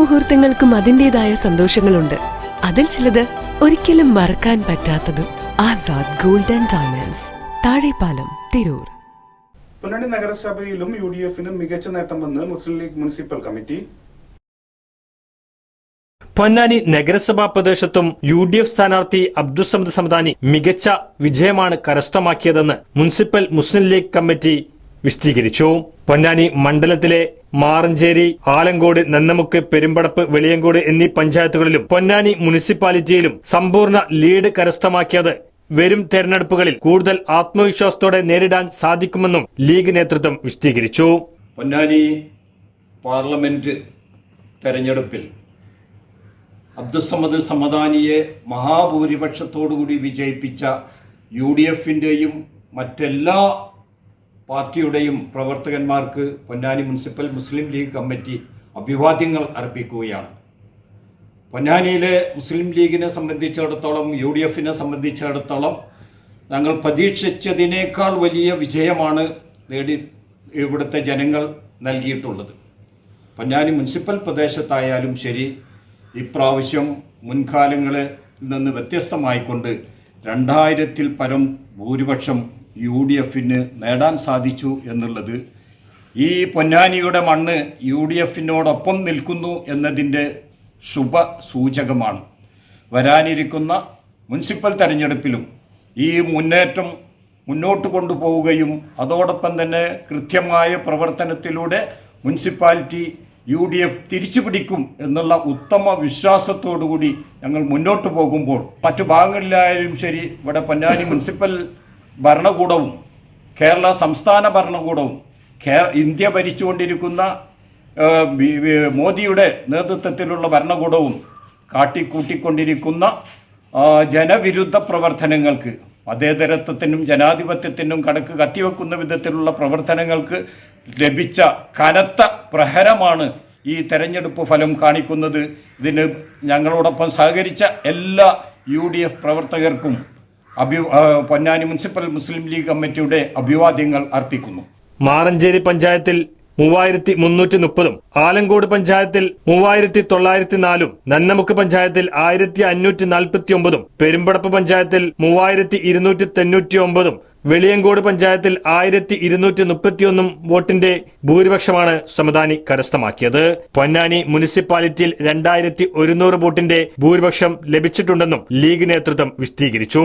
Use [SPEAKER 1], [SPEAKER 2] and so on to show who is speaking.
[SPEAKER 1] മുഹൂർത്തങ്ങൾക്കും അതിന്റേതായ സന്തോഷങ്ങളുണ്ട്. അതിൽ ചിലത് ഒരിക്കലും മറക്കാൻ പറ്റാത്തതും Azad gold and diamonds Thazhepalam Tirur.
[SPEAKER 2] Ponnani നഗരസഭയിലും U D എഫിനും മികച്ച നേട്ടമെന്ന് മുസ്ലിം ലീഗ് മുനിസിപ്പൽ കമ്മിറ്റി.
[SPEAKER 3] പൊന്നാനി നഗരസഭാ പ്രദേശത്തും യു ഡി എഫ് സ്ഥാനാർത്ഥി അബ്ദുസമദ് സമദാനി മികച്ച വിജയമാണ് കരസ്ഥമാക്കിയതെന്ന് മുനിസിപ്പൽ മുസ്ലിം ലീഗ് കമ്മിറ്റി വിശദീകരിച്ചു. പൊന്നാനി മണ്ഡലത്തിലെ മാറഞ്ചേരി ആലങ്കോട് നന്നമുക്ക് പെരുമ്പടപ്പ് വെളിയങ്കോട് എന്നീ പഞ്ചായത്തുകളിലും പൊന്നാനി മുനിസിപ്പാലിറ്റിയിലും സമ്പൂർണ ലീഡ് കരസ്ഥമാക്കിയത് വരും തെരഞ്ഞെടുപ്പുകളിൽ കൂടുതൽ ആത്മവിശ്വാസത്തോടെ നേരിടാൻ സാധിക്കുമെന്നും ലീഗ് നേതൃത്വം വിശദീകരിച്ചു.
[SPEAKER 4] പൊന്നാനി പാർലമെന്റ് തെരഞ്ഞെടുപ്പിൽ അബ്ദുസമദ് സമദാനിയെ മഹാഭൂരിപക്ഷത്തോടുകൂടി വിജയിപ്പിച്ച യു ഡി എഫിന്റെയും മറ്റെല്ലാ പാർട്ടിയുടെയും പ്രവർത്തകന്മാർക്ക് പൊന്നാനി മുനിസിപ്പൽ മുസ്ലിം ലീഗ് കമ്മിറ്റി അഭിവാദ്യങ്ങൾ അർപ്പിക്കുകയാണ്. പൊന്നാനിയിലെ മുസ്ലിം ലീഗിനെ സംബന്ധിച്ചിടത്തോളം യു ഡി എഫിനെ സംബന്ധിച്ചിടത്തോളം ഞങ്ങൾ പ്രതീക്ഷിച്ചതിനേക്കാൾ വലിയ വിജയമാണ് നേടി ഇവിടുത്തെ ജനങ്ങൾ നൽകിയിട്ടുള്ളത്. പൊന്നാനി മുനിസിപ്പൽ പ്രദേശത്തായാലും ശരി ഇപ്രാവശ്യം മുൻകാലങ്ങളിൽ നിന്ന് വ്യത്യസ്തമായിക്കൊണ്ട് രണ്ടായിരത്തിൽ പരം ഭൂരിപക്ഷം യു ഡി എഫിന് നേടാൻ സാധിച്ചു എന്നുള്ളത് ഈ പൊന്നാനിയുടെ മണ്ണ് യു ഡി എഫിനോടൊപ്പം നിൽക്കുന്നു എന്നതിന്റെ ശുഭ സൂചകമാണ് വരാനിരിക്കുന്ന മുനിസിപ്പൽ തെരഞ്ഞെടുപ്പിലും ഈ മുന്നേറ്റം മുന്നോട്ട് കൊണ്ടുപോവുകയും അതോടൊപ്പം തന്നെ കൃത്യമായ പ്രവർത്തനത്തിലൂടെ മുനിസിപ്പാലിറ്റി യു ഡി എഫ് തിരിച്ചു പിടിക്കും എന്നുള്ള ഉത്തമ വിശ്വാസത്തോടുകൂടി ഞങ്ങൾ മുന്നോട്ട് പോകുമ്പോൾ മറ്റു ഭാഗങ്ങളിലായാലും ശരി ഇവിടെ പൊന്നാനി മുനിസിപ്പൽ ഭരണകൂടവും കേരള സംസ്ഥാന ഭരണകൂടവും കേ ഇന്ത്യ ഭരിച്ചുകൊണ്ടിരിക്കുന്ന മോദിയുടെ നേതൃത്വത്തിലുള്ള ഭരണകൂടവും കാട്ടിക്കൂട്ടിക്കൊണ്ടിരിക്കുന്ന ജനവിരുദ്ധ പ്രവർത്തനങ്ങൾക്ക് മതേതരത്വത്തിനും ജനാധിപത്യത്തിനും കടക്ക് കത്തിവെക്കുന്ന വിധത്തിലുള്ള പ്രവർത്തനങ്ങൾക്ക് ലഭിച്ച കനത്ത പ്രഹരമാണ് ഈ തെരഞ്ഞെടുപ്പ് ഫലം കാണിക്കുന്നത്. ഇതിന് ഞങ്ങളോടൊപ്പം സഹകരിച്ച എല്ലാ യു പ്രവർത്തകർക്കും അഭി പൊന്നാനി മുനിസിപ്പൽ മുസ്ലിം ലീഗ് കമ്മിറ്റിയുടെ അഭിവാദ്യങ്ങൾ അർപ്പിക്കുന്നു.
[SPEAKER 3] മാറഞ്ചേരി പഞ്ചായത്തിൽ മൂവായിരത്തി മുന്നൂറ്റി മുപ്പതും ആലങ്കോട് പഞ്ചായത്തിൽ മൂവായിരത്തി തൊള്ളായിരത്തി നാലും നന്നമുക്ക് പഞ്ചായത്തിൽ ആയിരത്തി അഞ്ഞൂറ്റി നാൽപ്പത്തി ഒമ്പതും പെരുമ്പടപ്പ് പഞ്ചായത്തിൽ മൂവായിരത്തി ഇരുന്നൂറ്റി തൊണ്ണൂറ്റി ഒമ്പതും വെളിയങ്കോട് പഞ്ചായത്തിൽ ആയിരത്തി ഇരുന്നൂറ്റി മുപ്പത്തിയൊന്നും വോട്ടിന്റെ ഭൂരിപക്ഷമാണ് സമദാനി കരസ്ഥമാക്കിയത്. പൊന്നാനി മുനിസിപ്പാലിറ്റിയിൽ രണ്ടായിരത്തി ഒരുന്നൂറ് വോട്ടിന്റെ ഭൂരിപക്ഷം ലഭിച്ചിട്ടുണ്ടെന്നും ലീഗ് നേതൃത്വം വിശദീകരിച്ചു.